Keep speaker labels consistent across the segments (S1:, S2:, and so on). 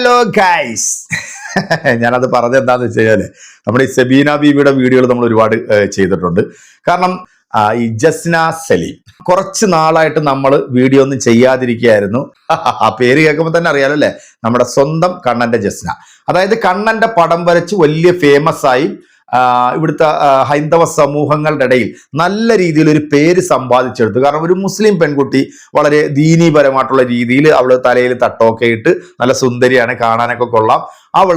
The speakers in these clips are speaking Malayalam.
S1: ഹലോ ഗൈസ് ഞാനത് പറഞ്ഞത് എന്താന്ന് വെച്ച് കഴിഞ്ഞാൽ നമ്മുടെ ഈ സെബീന ബീവിയുടെ വീഡിയോകൾ നമ്മൾ ഒരുപാട് ചെയ്തിട്ടുണ്ട്. കാരണം ഈ ജസ്ന സലീം. കുറച്ച് നാളായിട്ട് നമ്മൾ വീഡിയോ ഒന്നും ചെയ്യാതിരിക്കുകയായിരുന്നു. ആ പേര് കേൾക്കുമ്പോൾ തന്നെ അറിയാലോ അല്ലേ? നമ്മുടെ സ്വന്തം കണ്ണന്റെ ജസ്ന. അതായത് കണ്ണന്റെ പടം വരച്ച് വലിയ ഫേമസ് ആയി ഇവിടുത്തെ ഹൈന്ദവ സമൂഹങ്ങളുടെ ഇടയിൽ നല്ല രീതിയിൽ ഒരു പേര് സമ്പാദിച്ചെടുത്തു. കാരണം ഒരു മുസ്ലിം പെൺകുട്ടി വളരെ ദീനീപരമായിട്ടുള്ള രീതിയിൽ അവൾ തലയിൽ തട്ടമൊക്കെ ഇട്ട് നല്ല സുന്ദരിയാണ് കാണാനൊക്കെ കൊള്ളാം. അവൾ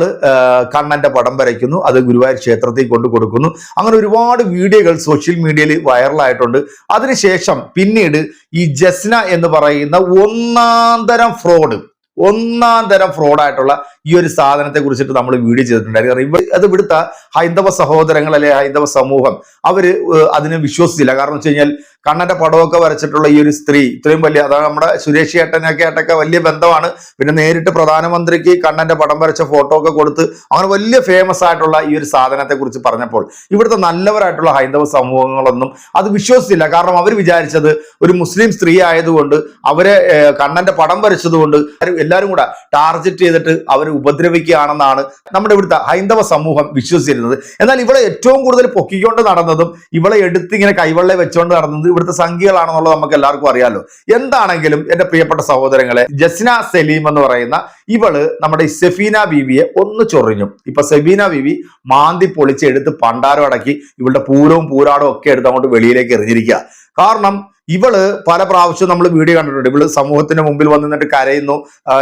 S1: കണ്ണന്റെ പടം വരയ്ക്കുന്നു അത് ഗുരുവായൂർ ക്ഷേത്രത്തിൽ കൊണ്ടു കൊടുക്കുന്നു. അങ്ങനെ ഒരുപാട് വീഡിയോകൾ സോഷ്യൽ മീഡിയയിൽ വൈറലായിട്ടുണ്ട്. അതിനുശേഷം പിന്നീട് ഈ ജസ്ന എന്ന് പറയുന്ന ഒന്നാം തരം ഫ്രോഡ് ഒന്നാം തരം ഫ്രോഡായിട്ടുള്ള ഈ ഒരു സാധനത്തെ കുറിച്ചിട്ട് നമ്മൾ വീഡിയോ ചെയ്തിട്ടുണ്ടായിരുന്നു. ഇവ അത് ഇവിടുത്തെ ഹൈന്ദവ സഹോദരങ്ങൾ അല്ലെ ഹൈന്ദവ സമൂഹം? അവർ അതിനെ വിശ്വസിച്ചില്ല. കാരണം വെച്ച് കഴിഞ്ഞാൽ കണ്ണന്റെ പടമൊക്കെ വരച്ചിട്ടുള്ള ഈ ഒരു സ്ത്രീ ഇത്രയും വലിയ അതാണ് നമ്മുടെ സുരേഷ് ഏട്ടനൊക്കെ ആയിട്ടൊക്കെ വലിയ ബന്ധമാണ്. പിന്നെ നേരിട്ട് പ്രധാനമന്ത്രിക്ക് കണ്ണന്റെ പടം വരച്ച ഫോട്ടോ ഒക്കെ കൊടുത്ത് അങ്ങനെ വലിയ ഫേമസ് ആയിട്ടുള്ള ഈ ഒരു സാധനത്തെ കുറിച്ച് പറഞ്ഞപ്പോൾ ഇവിടുത്തെ നല്ലവരായിട്ടുള്ള ഹൈന്ദവ സമൂഹങ്ങളൊന്നും അത് വിശ്വസിച്ചില്ല. കാരണം അവർ വിചാരിച്ചത് ഒരു മുസ്ലിം സ്ത്രീ ആയതുകൊണ്ട് അവരെ കണ്ണന്റെ പടം വരച്ചതുകൊണ്ട് എല്ലാവരും കൂടെ ടാർഗറ്റ് ചെയ്തിട്ട് അവരെ ഉപദ്രവിക്കുകയാണെന്നാണ് നമ്മുടെ ഇവിടുത്തെ ഹൈന്ദവ സമൂഹം വിശ്വസിച്ചിരുന്നത്. എന്നാൽ ഇവിടെ ഏറ്റവും കൂടുതൽ പൊക്കിക്കൊണ്ട് നടന്നതും ഇവളെ എടുത്ത് ഇങ്ങനെ കൈവെള്ളെ വെച്ചുകൊണ്ട് നടന്നത് ഇവിടുത്തെ സംഖ്യകളാണെന്നുള്ളത് നമുക്ക് എല്ലാവർക്കും അറിയാമല്ലോ എന്താണെങ്കിലും എന്റെ പ്രിയപ്പെട്ട സഹോദരങ്ങളെ ജസ്ന സലീം എന്ന് പറയുന്ന ഇവൾ നമ്മുടെ സെഫീന ബിവിയെ ഒന്ന് ചൊറിഞ്ഞു. ഇപ്പൊ സെഫീന ബിവി മാന്തി പൊളിച്ച് എടുത്ത് പണ്ടാരം അടക്കി ഇവളുടെ പൂരവും പൂരാടവും ഒക്കെ എടുത്ത് അങ്ങോട്ട് വെളിയിലേക്ക് എറിഞ്ഞിരിക്കുക. കാരണം ഇവൾ പല പ്രാവശ്യം നമ്മൾ വീഡിയോ കണ്ടിട്ടുണ്ട്. ഇവൾ സമൂഹത്തിന്റെ മുമ്പിൽ വന്ന് നിന്നിട്ട് കരയുന്നു.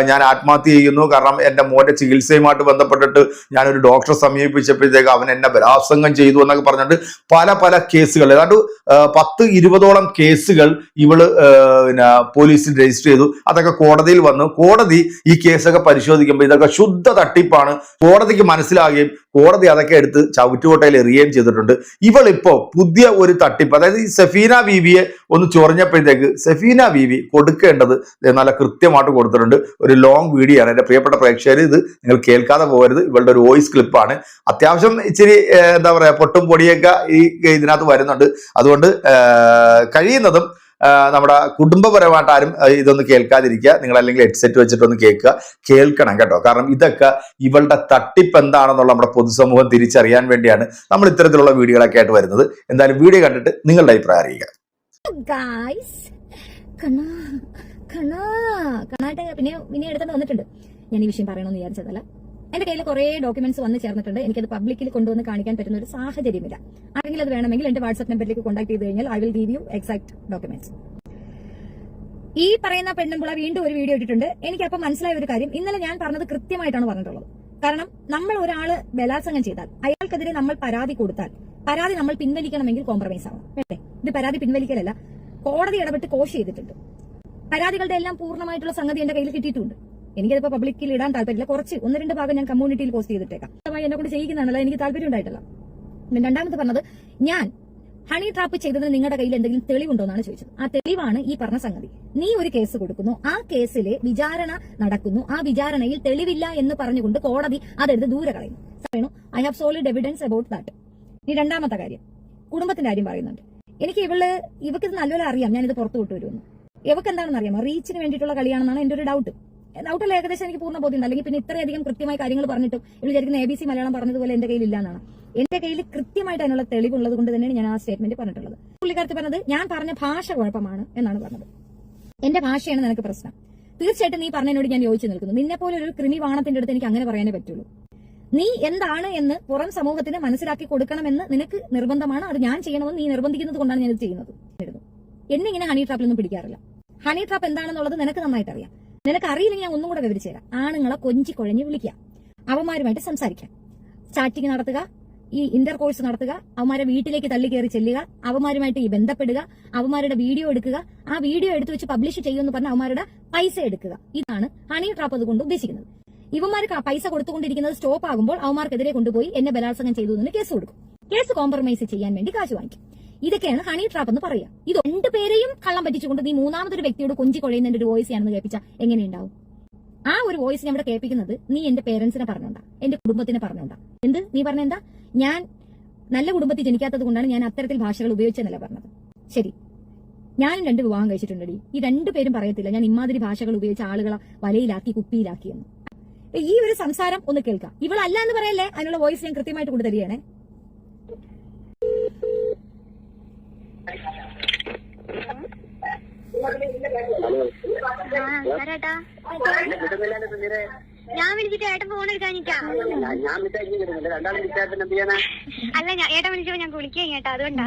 S1: ഞാൻ ആത്മഹത്യ ചെയ്യുന്നു. കാരണം എന്റെ മോന്റെ ചികിത്സയുമായിട്ട് ബന്ധപ്പെട്ടിട്ട് ഞാനൊരു ഡോക്ടറെ സമീപിച്ചപ്പോഴത്തേക്ക് അവൻ എന്നെ ബലാത്സംഗം ചെയ്തു എന്നൊക്കെ പറഞ്ഞിട്ട് പല പല കേസുകൾ. ഏതാണ്ട് പത്ത് ഇരുപതോളം കേസുകൾ ഇവൾ പിന്നെ പോലീസിൽ രജിസ്റ്റർ ചെയ്തു. അതൊക്കെ കോടതിയിൽ വന്നു. കോടതി ഈ കേസൊക്കെ പരിശോധിക്കുമ്പോൾ ഇതൊക്കെ ശുദ്ധ തട്ടിപ്പാണ്. കോടതിക്ക് മനസ്സിലാകുകയും കോടതി അതൊക്കെ എടുത്ത് ചവിറ്റുകോട്ടയിൽ എറിയുകയും ചെയ്തിട്ടുണ്ട്. ഇവളിപ്പോ പുതിയ ഒരു തട്ടിപ്പ് അതായത് ഈ സഫീന ബീവിയെ ഒന്ന് ചൊറിഞ്ഞപ്പോഴത്തേക്ക് സഫീന ബീവി കൊടുക്കേണ്ടത് നല്ല കൃത്യമായിട്ട് കൊടുത്തിട്ടുണ്ട്. ഒരു ലോങ് വീഡിയോ ആണ്. എന്റെ പ്രിയപ്പെട്ട പ്രേക്ഷകർ ഇത് നിങ്ങൾ കേൾക്കാതെ പോകരുത്. ഇവളുടെ ഒരു വോയിസ് ക്ലിപ്പാണ് അത്യാവശ്യം ഇച്ചിരി എന്താ പറയാ പൊട്ടും പൊടിയൊക്കെ ഈ ഇതിനകത്ത് വരുന്നുണ്ട്. അതുകൊണ്ട് കഴിയുന്നതും നമ്മുടെ കുടുംബപരമായിട്ട് ആരും ഇതൊന്ന് കേൾക്കാതിരിക്കുക. നിങ്ങൾ അല്ലെങ്കിൽ ഹെഡ്സെറ്റ് വെച്ചിട്ടൊന്ന് കേൾക്കുക. കേൾക്കണം കേട്ടോ. കാരണം ഇതൊക്കെ ഇവളുടെ തട്ടിപ്പ് എന്താണെന്നുള്ള നമ്മുടെ പൊതുസമൂഹം തിരിച്ചറിയാൻ വേണ്ടിയാണ് നമ്മൾ ഇത്തരത്തിലുള്ള വീഡിയോകളൊക്കെ ആയിട്ട് വരുന്നത്. എന്തായാലും വീഡിയോ കണ്ടിട്ട് നിങ്ങളുടെ അഭിപ്രായം അറിയിക്കുക.
S2: പിന്നെ പിന്നെ എടുത്തോണ്ട് വന്നിട്ടുണ്ട്. ഞാൻ ഈ വിഷയം പറയണമെന്ന് വിചാരിച്ചതല്ല. എന്റെ കയ്യിൽ കുറെ ഡോക്യുമെന്റ്സ് വന്ന് ചേർന്നിട്ടുണ്ട്. എനിക്കത് പബ്ലിക്കിൽ കൊണ്ടുവന്ന് കാണിക്കാൻ പറ്റുന്ന ഒരു സാഹചര്യമില്ല. ആരെങ്കിലും അത് വേണമെങ്കിൽ എന്റെ വാട്സ്ആപ്പ് നമ്പറിലേക്ക് കോൺടാക്ട് ചെയ്ത് കഴിഞ്ഞാൽ I will give you exact documents ഈ പറയുന്ന പെണ്ണുമ്പുള വീണ്ടും ഒരു വീഡിയോ ഇട്ടിട്ടുണ്ട്. എനിക്ക് അപ്പൊ മനസ്സിലായ ഒരു കാര്യം. ഇന്നലെ ഞാൻ പറഞ്ഞത് കൃത്യമായിട്ടാണ് പറഞ്ഞിട്ടുള്ളത്. കാരണം നമ്മൾ ഒരാൾ ബലാത്സംഗം ചെയ്താൽ അയാൾക്കെതിരെ നമ്മൾ പരാതി കൊടുത്താൽ പരാതി നമ്മൾ പിൻവലിക്കണമെങ്കിൽ കോംപ്രമൈസ് ആവണം. അല്ലേ? ഇത് പരാതി പിൻവലിക്കലല്ല. കോടതി ഇടപെട്ട് കോഷ് ചെയ്തിട്ടുണ്ട്. പരാതികളുടെ എല്ലാം പൂർണമായിട്ടുള്ള സംഗതി എന്റെ കയ്യിൽ കിട്ടിയിട്ടുണ്ട്. എനിക്കതിപ്പോ പബ്ലിക്കിൽ ഇടാൻ താല്പര്യമില്ല. കുറച്ച് ഒന്ന് രണ്ട് ഭാഗം ഞാൻ കമ്മ്യൂണിറ്റിയിൽ പോസ്റ്റ് ചെയ്തിട്ടേക്കാം. എന്നെ കൊണ്ട് ചെയ്യിക്കുന്നതാണല്ലോ. എനിക്ക് താല്പര്യം ഉണ്ടായിട്ടില്ല. പിന്നെ രണ്ടാമത് പറഞ്ഞത് ഞാൻ ഹണി ട്രാപ്പ് ചെയ്തതിന് നിങ്ങളുടെ കയ്യിൽ എന്തെങ്കിലും തെളിവുണ്ടോ എന്നാണ് ചോദിച്ചത്. ആ തെളിവാണ് ഈ പറഞ്ഞ സംഗതി. നീ ഒരു കേസ് കൊടുക്കുന്നു. ആ കേസിലെ വിചാരണ നടക്കുന്നു. ആ വിചാരണയിൽ തെളിവില്ല എന്ന് പറഞ്ഞുകൊണ്ട് കോടതി അതെടുത്ത് ദൂരെ കളയുന്നു I have solid evidence about that ഇനി രണ്ടാമത്തെ കാര്യം. കുടുംബത്തിന്റെ കാര്യം പറയുന്നുണ്ട്. എനിക്ക് ഇവൾ ഇവക്ക് ഇത് നല്ലപോലെ അറിയാം. ഞാനിത് പുറത്തു വിട്ടു വരുമെന്ന്. ഇവക്ക് എന്താണെന്ന് അറിയാമോ റീച്ചിന് വേണ്ടിയിട്ടുള്ള കളിയാണെന്നാണ് എന്റെ ഒരു ഡൗട്ട് ഡൗട്ടല്ല ഏകദേശം എനിക്ക് പൂർണ ബോധ്യം അല്ലെങ്കിൽ പിന്നെ ഇത്രയധികം കൃത്യമായ കാര്യങ്ങൾ പറഞ്ഞിട്ടും ഇവൾ വിചാരിക്കുന്ന എ ബി സി മലയാളം പറഞ്ഞതുപോലെ എന്റെ കയ്യിൽ ഇല്ലാന്നാണ്. എന്റെ കയ്യിൽ കൃത്യമായിട്ട് അതിനുള്ള തെളിവുള്ളത് കൊണ്ട് തന്നെയാണ് ഞാൻ ആ സ്റ്റേറ്റ്മെന്റ് പറഞ്ഞിട്ടുള്ളത്. പുള്ളിക്കാരത്ത് പറഞ്ഞത് ഞാൻ പറഞ്ഞ ഭാഷ കുഴപ്പമാണ് എന്നാണ് പറഞ്ഞത്. എന്റെ ഭാഷയാണ് നിനക്ക് പ്രശ്നം. തീർച്ചയായിട്ടും നീ പറഞ്ഞതിനോട് ഞാൻ യോജിച്ചു നിൽക്കുന്നു. നിന്നെ പോലെ ഒരു കൃമി വാണത്തിന്റെ അടുത്ത് എനിക്ക് അങ്ങനെ പറയാനേ പറ്റുള്ളൂ. നീ എന്താണ് എന്ന് പുറം സമൂഹത്തിന് മനസ്സിലാക്കി കൊടുക്കണമെന്ന് നിനക്ക് നിർബന്ധമാണ്. അത് ഞാൻ ചെയ്യണമെന്ന് നീ നിർബന്ധിക്കുന്നത് കൊണ്ടാണ് ഞാൻ ഇത് ചെയ്യുന്നത് എന്നെ ഇങ്ങനെ ഹണി ട്രാപ്പിലൊന്നും പിടിക്കാറില്ല. ഹണി ട്രാപ്പ് എന്താണെന്നുള്ളത് നിനക്ക് നന്നായിട്ട് അറിയാം നിനക്ക് അറിയില്ലെങ്കിൽ ഞാൻ ഒന്നും കൂടെ വിവരിച്ചു തരാം. ആണുങ്ങളെ കൊഞ്ചി കുഴഞ്ഞ് വിളിക്കുക അവന്മാരുമായിട്ട് സംസാരിക്കാം. ചാറ്റിംഗ് നടത്തുക ഈ ഇന്റർ കോഴ്സ് നടത്തുക അവന്മാരെ വീട്ടിലേക്ക് തള്ളി കയറി ചെല്ലുക അവന്മാരുമായിട്ട് ഈ ബന്ധപ്പെടുക അവന്മാരുടെ വീഡിയോ എടുക്കുക ആ വീഡിയോ എടുത്തു വെച്ച് പബ്ലിഷ് ചെയ്യുമെന്ന് പറഞ്ഞ അവന്മാരുടെ പൈസ എടുക്കുക. ഇതാണ് ഹണി ട്രാപ്പ് അതുകൊണ്ട് ഉദ്ദേശിക്കുന്നത്. ഇവന്മാർക്ക് ആ പൈസ കൊടുത്തുകൊണ്ടിരിക്കുന്നത് സ്റ്റോപ്പ് ആകുമ്പോൾ അവന്മാർക്കെതിരെ കൊണ്ടുപോയി എന്നെ ബലാത്സംഗം ചെയ്തു എന്ന് കേസ് കൊടുക്കും. കേസ് കോംപ്രമൈസ് ചെയ്യാൻ വേണ്ടി കാശ് വാങ്ങിക്കും. ഇതൊക്കെയാണ് ഹണി ട്രാപ്പ് എന്ന് പറയുക. ഇത് രണ്ടുപേരെയും കള്ളം പറ്റിച്ചുകൊണ്ട് നീ മൂന്നാമതൊരു വ്യക്തിയോട് കൊഞ്ചി കൊഴയുന്നതിന്റെ ഒരു വോയിസ് ആണെന്ന് കേൾപ്പിച്ച എങ്ങനെയുണ്ടാവും? ആ ഒരു വോയിസ് ഞാൻ ഇവിടെ കേൾപ്പിക്കുന്നത് നീ എന്റെ പേരൻസിനെ പറഞ്ഞോണ്ടാ. എന്റെ കുടുംബത്തിനെ പറഞ്ഞോണ്ടാ. എന്ത്? നീ പറഞ്ഞ എന്താ? ഞാൻ നല്ല കുടുംബത്തിൽ ജനിക്കാത്തത് കൊണ്ടാണ് ഞാൻ അത്തരത്തിൽ ഭാഷകൾ ഉപയോഗിച്ചെന്നല്ല പറഞ്ഞത്. ശരി. ഞാനും രണ്ട് വിവാഹം കഴിച്ചിട്ടുണ്ടടി. ഈ രണ്ടുപേരും പറയത്തില്ല ഞാൻ ഇമാതിരി ഭാഷകൾ ഉപയോഗിച്ച ആളുകളെ വലയിലാക്കി കുപ്പിയിലാക്കിയെന്ന് ഈ ഒരു സംസാരം ഒന്ന് കേൾക്കാം. ഇവളല്ല എന്ന് പറയല്ലേ? അതിനുള്ള വോയിസ് ഞാൻ കൃത്യമായിട്ട് കൊണ്ടു
S3: ചേട്ടാ ഞാൻ വിളിച്ചിട്ട് ഏട്ടൻ ഫോൺ
S4: എടുക്കാൻ ചെയ്യാനാ
S3: അല്ല ഞാൻ ഏട്ടൻ വിളിച്ചപ്പോ ഞാൻ കുളിക്കാൻ കേട്ടാ അതുകൊണ്ടാ.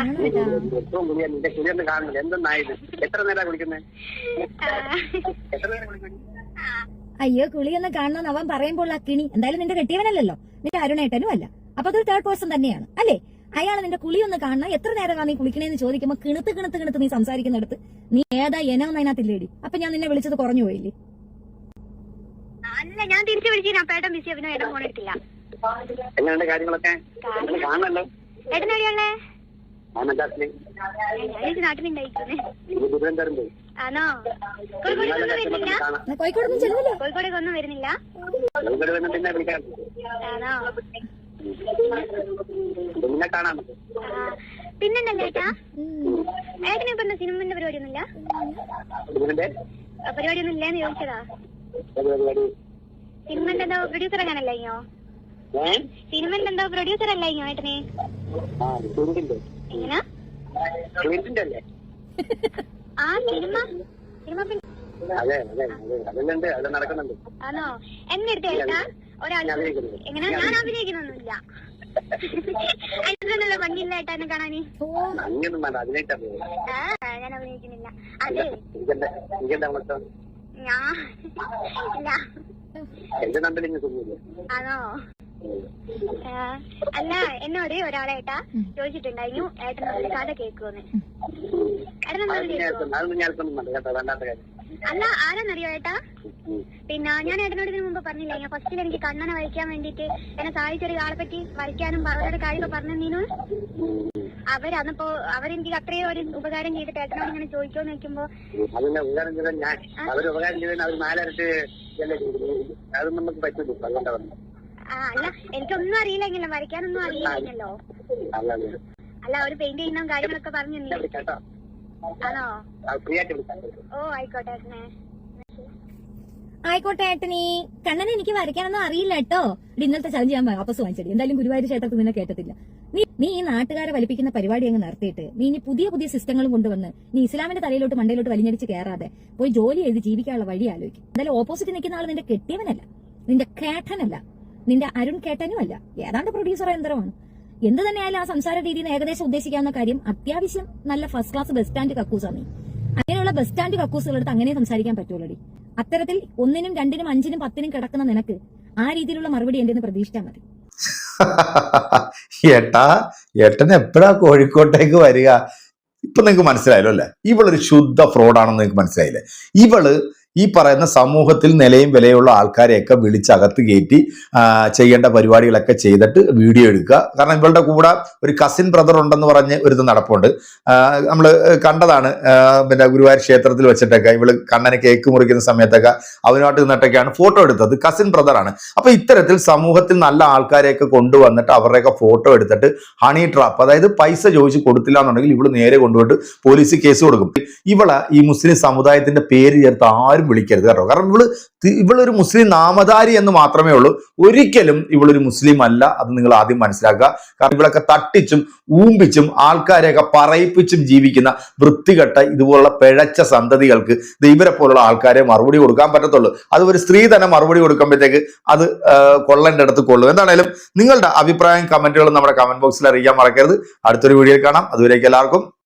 S2: അയ്യോ കുളിയൊന്ന് കാണണമെന്ന് അവൻ പറയുമ്പോൾ ആ കിണി. എന്തായാലും നിന്റെ കെട്ടിയവനല്ലല്ലോ. നിന്റെ അരുണേട്ടനും അല്ല അപ്പൊ അതൊരു തേർഡ് പേഴ്സൺ തന്നെയാണ് അല്ലേ? അയാൾ നിന്റെ കുളിയൊന്ന് കാണണം. എത്ര നേരമാണ് നീ കുളിക്കണേന്ന് ചോദിക്കുമ്പോൾ കിണുത്ത് കിണുത്ത് കിണുത്ത് നീ സംസാരിക്കുന്നിടത്ത്. നീ ഏതാ എനോന്ന് അതിനകത്തില്ലേടി. അപ്പൊ ഞാൻ നിന്നെ വിളിച്ചത് കുറഞ്ഞു പോയില്ലേ?
S3: അല്ല ഞാൻ തിരിച്ചു ബിസി ഏട്ടൻ ഫോൺ എടുത്തില്ല.
S4: എങ്ങനെയുണ്ട് കാര്യങ്ങളൊക്കെ? കാണണല്ലോ
S3: ഏട്ടൻ എവിടെയുള്ളേ
S4: തിരുവനന്തപുരം പോയി
S3: വരുന്നില്ല? കോഴിക്കോടേക്കൊന്നും ആണോ?
S4: പിന്നെ
S3: പിന്നെന്താ ഏട്ടാ ഏട്ടന് ഇപ്പൊ സിനിമന്റെ ഇല്ലെന്ന് ചോദിച്ചതാ. സിനിമന്റെ എന്തോ പ്രൊഡ്യൂസർ സിനിമന്റെ എന്തോ പ്രൊഡ്യൂസർ അല്ലോ ഏട്ടനെ? എങ്ങനാ? ആ സിനിമ. സിനിമ പിന്നെ ആണോ? എന്നെ എടുത്ത് ഏട്ടാ ഒരാൾ എങ്ങനെ? ഞാൻ അഭിനയിക്കുന്നൊന്നുമില്ല. അതിനുള്ള ഭംഗിയില്ല ഏട്ടാ എന്നെ കാണാന് ഞാൻ അഭിനയിക്കുന്നില്ല. അതെ ഞാൻ ഇല്ല ആണോ? അല്ല എന്നോട് ഒരാളേട്ടാ ചോദിച്ചിട്ടുണ്ടായിരുന്നു. ഏട്ടനോട് കഥ കേൾക്കുമെന്ന് ഏട്ടനൊന്നും അല്ല ആരാന്നറിയോ ഏട്ടാ? പിന്നെ ഞാൻ ഏട്ടനോട് ഇതിനു മുമ്പ് പറഞ്ഞില്ലേ ഞാൻ ഫസ്റ്റിൽ എനിക്ക് കണ്ണനെ വരയ്ക്കാൻ വേണ്ടിട്ട് എന്നെ സഹായിച്ചൊരു ആളെ പറ്റി വരയ്ക്കാനും അവരുടെ കാര്യമൊക്കെ പറഞ്ഞു അവരന്നപ്പോ അവരെനിക്ക് അത്രയും ഒരു ഉപകാരം ചെയ്തിട്ട് ഏട്ടനോട് ഇങ്ങനെ ചോദിക്കോന്ന് വെക്കുമ്പോ
S4: അതിന്റെ ഉപകാരം ചെയ്താൽ ഞാൻ ഉപകാരം അവർ നാലരട്ട്. അത് നമുക്ക് പറ്റില്ല
S3: ആ അല്ല എനിക്കൊന്നും അറിയില്ലെങ്കിലും വരയ്ക്കാനൊന്നും അറിയില്ലെങ്കിലോ? അല്ല അവർ പെയിന്റ് ചെയ്യുന്ന കാര്യങ്ങളൊക്കെ പറഞ്ഞു ആണോ ഓ ആയിക്കോട്ടെ ഏട്ടനെ.
S2: ആയിക്കോട്ടെ ഏട്ടനീ. കണ്ണനെ എനിക്ക് വരയ്ക്കാനൊന്നും അറിയില്ല കേട്ടോ. ഇന്നലത്തെ ചലഞ്ച് ഞാൻ വാപ്പസ് വാങ്ങിച്ചടി. എന്തായാലും ഗുരുവായൂർ ക്ഷേത്രത്തിൽ നിന്നെ കേട്ടത്തില്ല നീ നീ ഈ നാട്ടുകാരെ വലിപ്പിക്കുന്ന പരിപാടി അങ്ങ് നിർത്തിയിട്ട് നീ ഇനി പുതിയ പുതിയ സിസ്റ്റങ്ങളും കൊണ്ടുവന്ന് നീ ഇസ്ലാമിന്റെ തലയിലോട്ട് മണ്ടയിലോട്ട് വലിഞ്ഞടിച്ച് കയറാതെ പോയി ജോലി ചെയ്ത് ജീവിക്കാനുള്ള വഴി ആലോചിക്കും. എന്തായാലും ഓപ്പോസിറ്റ് നിൽക്കുന്ന ആൾ നിന്റെ കെട്ടിയവനല്ല. നിന്റെ കേട്ടനല്ല. നിന്റെ അരുൺ കേട്ടനും അല്ല ഏതാണ്ട് പ്രൊഡ്യൂസർ യന്ത്രമാണ് എന്ത് തന്നെയായാലും ആ സംസാര രീതിയിൽ ഏകദേശം ഉദ്ദേശിക്കാവുന്ന കാര്യം അത്യാവശ്യം നല്ല ഫസ്റ്റ് ക്ലാസ് ബസ് സ്റ്റാൻഡ് കക്കൂസാണ്. അങ്ങനെയുള്ള ബസ് സ്റ്റാൻഡ് കക്കൂസുകളെടുത്ത് അങ്ങനെ സംസാരിക്കാൻ പറ്റുള്ളൂ അത്തരത്തിൽ ഒന്നിനും രണ്ടിനും അഞ്ചിനും പത്തിനും കിടക്കുന്ന നിനക്ക് ആ രീതിയിലുള്ള മറുപടി എന്റെ പ്രതീക്ഷിച്ചാൽ മതി.
S1: ഏട്ടാ ഏട്ടൻ എപ്പോഴാ കോഴിക്കോട്ടേക്ക് വരിക? ഇപ്പൊ നിങ്ങൾക്ക് മനസ്സിലായല്ലോ അല്ലെ? ഇവളൊരു ശുദ്ധ ഫ്രോഡാണെന്ന് നിങ്ങൾക്ക് മനസ്സിലായില്ലേ? ഇവൾ ഈ പറയുന്ന സമൂഹത്തിൽ നിലയും വിലയുള്ള ആൾക്കാരെയൊക്കെ വിളിച്ചകത്ത് കയറ്റി ചെയ്യേണ്ട പരിപാടികളൊക്കെ ചെയ്തിട്ട് വീഡിയോ എടുക്കുക. കാരണം ഇവളുടെ കൂടെ ഒരു കസിൻ ബ്രദർ ഉണ്ടെന്ന് പറഞ്ഞ് ഒരു നടപ്പുണ്ട്. നമ്മൾ കണ്ടതാണ് പിന്നെ ഗുരുവായൂർ ക്ഷേത്രത്തിൽ വെച്ചിട്ടൊക്കെ ഇവൾ കണ്ണനെ കേക്ക് മുറിക്കുന്ന സമയത്തൊക്കെ അവനുമായിട്ട് നിന്നിട്ടൊക്കെയാണ് ഫോട്ടോ എടുത്തത്. കസിൻ ബ്രദറാണ് അപ്പൊ ഇത്തരത്തിൽ സമൂഹത്തിൽ നല്ല ആൾക്കാരെയൊക്കെ കൊണ്ടുവന്നിട്ട് അവരുടെയൊക്കെ ഫോട്ടോ എടുത്തിട്ട് ഹണി ട്രാപ്പ് അതായത് പൈസ ചോദിച്ച് കൊടുത്തില്ല എന്നുണ്ടെങ്കിൽ ഇവൾ നേരെ കൊണ്ടുപോയിട്ട് പോലീസ് കേസ് കൊടുക്കും. ഇവളെ ഈ മുസ്ലിം സമുദായത്തിന്റെ പേര് ചേർത്ത് ആരും വിളിക്കരുത് കേട്ടോ. കാരണം ഇവൾ ഇവളൊരു മുസ്ലിം നാമധാരി എന്ന് മാത്രമേ ഉള്ളൂ. ഒരിക്കലും ഇവളൊരു മുസ്ലിം അല്ല. അത് നിങ്ങൾ ആദ്യം മനസ്സിലാക്കുക. കാരണം ഇവളൊക്കെ തട്ടിച്ചും ഊമ്പിച്ചും ആൾക്കാരെയൊക്കെ പറയിപ്പിച്ചും ജീവിക്കുന്ന വൃത്തികെട്ട ഇതുപോലുള്ള പിഴച്ച സന്തതികൾക്ക് ദൈവരെ പോലുള്ള ആൾക്കാരെ മറുപടി കൊടുക്കാൻ പറ്റത്തുള്ളൂ. അത് ഒരു സ്ത്രീ തന്നെ മറുപടി കൊടുക്കുമ്പോഴത്തേക്ക് അത് കൊള്ളേണ്ട അടുത്ത് കൊള്ളും. എന്താണേലും നിങ്ങളുടെ അഭിപ്രായം കമന്റുകൾ നമ്മുടെ കമന്റ് ബോക്സിൽ അറിയിക്കാൻ മറക്കരുത്. അടുത്തൊരു വീഡിയോയിൽ കാണാം. അതുവരേക്കും എല്ലാവർക്കും